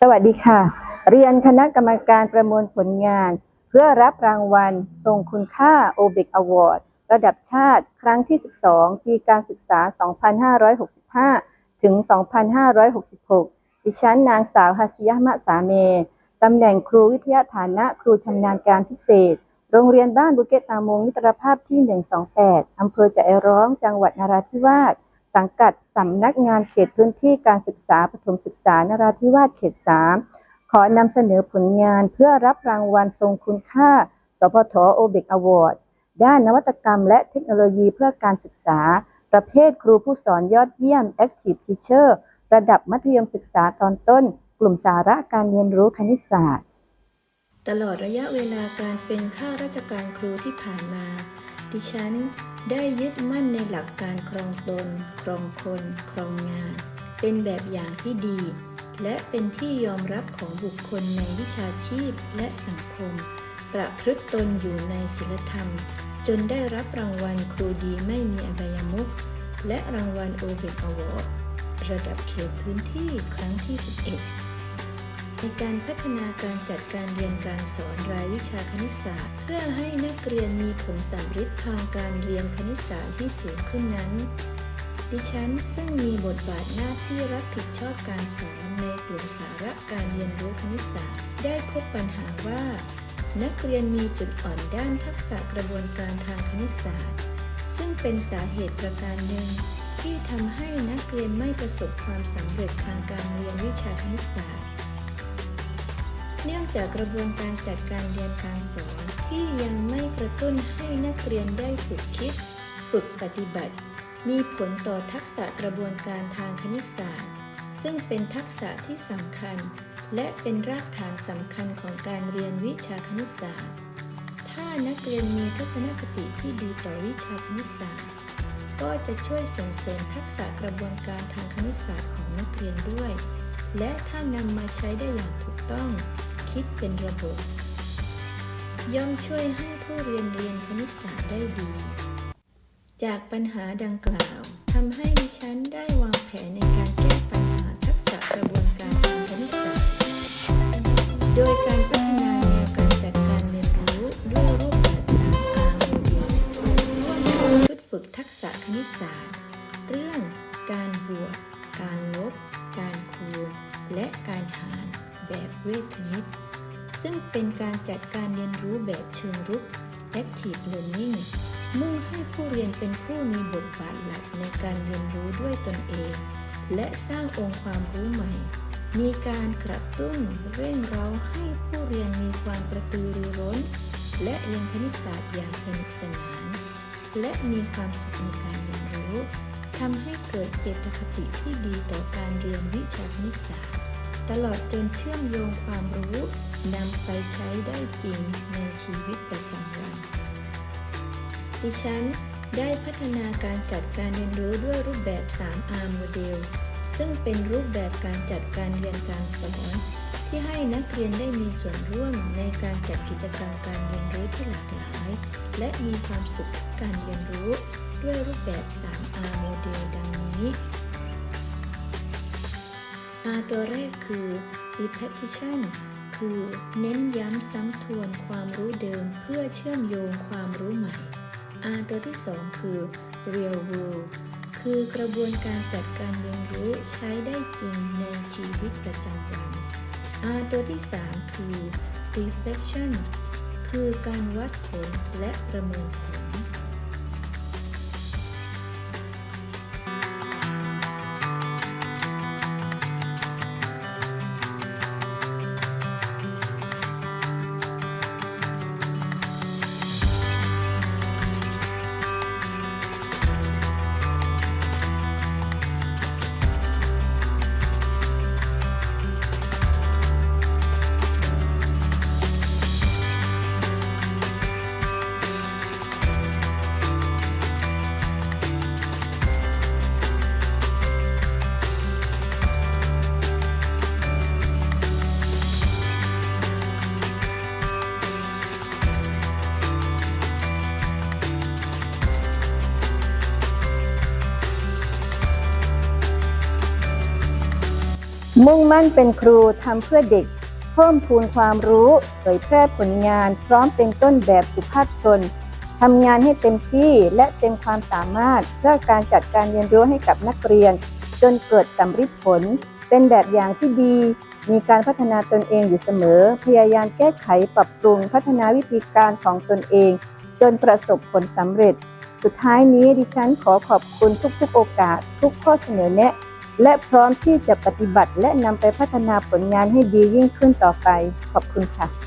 สวัสดีค่ะ เรียนคณะกรรมการประมวลผลงาน เพื่อรับรางวัล ทรงคุณค่าโอเบกอวอร์ดระดับชาติครั้งที่ 12 ปีการศึกษา 2565 ถึง 2566 ดิฉันนางสาวฮัสยะมะสาเม ตำแหน่งครูวิทยาฐานะครูชำนาญการพิเศษ โรงเรียนบ้านบุเกตตามงมิตรภาพที่ 128 อำเภอจะเอร้อง จังหวัดนราธิวาส สังกัดสำนักงานเขตพื้นที่การศึกษาปฐมศึกษานราธิวาสเขต 3 ขอนำเสนอผลงานเพื่อรับรางวัลทรงคุณค่า สพทโอเบกอวอร์ดด้านนวัตกรรมและเทคโนโลยีเพื่อการศึกษา ประเภทครูผู้สอนยอดเยี่ยม Active Teacher ระดับมัธยมศึกษาตอนต้น กลุ่มสาระการเรียนรู้คณิตศาสตร์ ตลอดระยะเวลาการเป็นข้าราชการครูที่ผ่านมา ดิฉัน ได้ยึดมั่นในหลักการครองตน ครองคน ครองงาน เป็นแบบอย่างที่ดี และเป็นที่ยอมรับของบุคคลในวิชาชีพและสังคม ประพฤติตนอยู่ในศีลธรรม จนได้รับรางวัลครูดีไม่มีอบายมุขและรางวัลโอเบกอวอร์ดระดับเขตพื้นที่ครั้งที่ 11 ในการพัฒนาการจัดการเรียนการสอนรายวิชาคณิตศาสตร์ เพื่อให้นักเรียนมีผลสำฤทธิ์ทางการเรียนคณิตศาสตร์ที่สูงขึ้นนั้น ดิฉันซึ่งมีบทบาทหน้าที่รับผิดชอบการสอนในกลุ่มสาระการเรียนรู้คณิตศาสตร์ ได้พบปัญหาว่า นักเรียนมีจุดอ่อนด้านทักษะกระบวนการทางคณิตศาสตร์ ซึ่งเป็นสาเหตุประการหนึ่งที่ทำให้นักเรียนไม่ประสบความสำเร็จทางการเรียนวิชาคณิตศาสตร์ เนื่องจากกระบวนการจัดการเรียนการสอน ที่ยังไม่กระตุ้นให้นักเรียนได้ฝึกคิด ฝึกปฏิบัติ มีผลต่อทักษะกระบวนการทางคณิตศาสตร์ ซึ่งเป็นทักษะที่สำคัญ และเป็นรากฐานสำคัญของการเรียนวิชาคณิตศาสตร์ ถ้านักเรียนมีทัศนคติที่ดีต่อวิชาคณิตศาสตร์ ก็จะช่วยส่งเสริมทักษะกระบวนการทางคณิตศาสตร์ของนักเรียนด้วยและถ้านำมาใช้ได้อย่างถูกต้อง คิดเป็นระบบ ย่อมช่วยให้ผู้เรียนเรียนคณิตศาสตร์ได้ดี จากปัญหาดังกล่าวทำให้ดิฉันได้วางแผนในการแก้ปัญหาทักษะกระบวนการทางคณิตศาสตร์ โดยการพัฒนาแนวการจัดการเรียนรู้ด้วยรูปแบบ 3R โมเดลร่วมทั้งชุดฝึกทักษะคณิตศาสตร์ เรื่องการบวกการลบ การคูณ และการหารแบบเวทคณิต ซึ่งเป็นการจัดการเรียนรู้แบบเชิงรุก Active Learning มุ่งให้ผู้เรียนเป็นผู้มีบทบาทหลักในการเรียนรู้ด้วยตนเอง และสร้างองค์ความรู้ใหม่ มีการกระตุ้นเร่งเร้าให้ผู้เรียนมีความกระตือรือร้น และเรียนคณิตศาสตร์อย่างสนุกสนาน และมีความสุขในการเรียนรู้ทำให้เกิดเจตคติที่ดีต่อการเรียนวิชาคณิตศาสตร์ ตลอดจนเชื่อมโยงความรู้นำไปใช้ได้จริงในชีวิตประจำวัน ดิฉันได้พัฒนาการจัดการเรียนรู้ด้วยรูปแบบ 3R โมเดล ซึ่งเป็นรูปแบบการจัดการเรียนการสอน ที่ให้นักเรียนได้มีส่วนร่วมในการจัดกิจกรรมการเรียนรู้ที่หลากหลาย และมีความสุขการเรียนรู้ด้วยรูปแบบ 3R โมเดล ดังนี้ R ตัวแรกคือ repetition คือเน้นย้ำซ้ำทวนความรู้เดิมเพื่อเชื่อมโยงความรู้ใหม่ R ตัวที่ 2 คือ real world คือกระบวนการจัดการเรียนรู้ใช้ได้จริงในชีวิตประจำวัน R ตัวที่ 3 คือ reflection คือการวัดผลและประเมินผล มุ่งมั่นเป็นครูทำเพื่อเด็ก เพิ่มพูนความรู้เผยแพร่ผลงาน พร้อมเป็นต้นแบบสุภาพชนทำงานให้เต็มที่และเต็มความสามารถ เพื่อการจัดการเรียนรู้ให้กับนักเรียน จนเกิดสำฤทธิ์ผล เป็นแบบอย่างที่ดี มีการพัฒนาตนเองอยู่เสมอ พยายามแก้ไขปรับปรุงพัฒนาวิธีการของตนเอง จนประสบผลสำเร็จ สุดท้ายนี้ดิฉันขอขอบคุณทุกๆโอกาส ทุกข้อเสนอแนะ และพร้อมที่จะปฏิบัติและนำไปพัฒนาผลงานให้ดียิ่งขึ้นต่อไป ขอบคุณค่ะ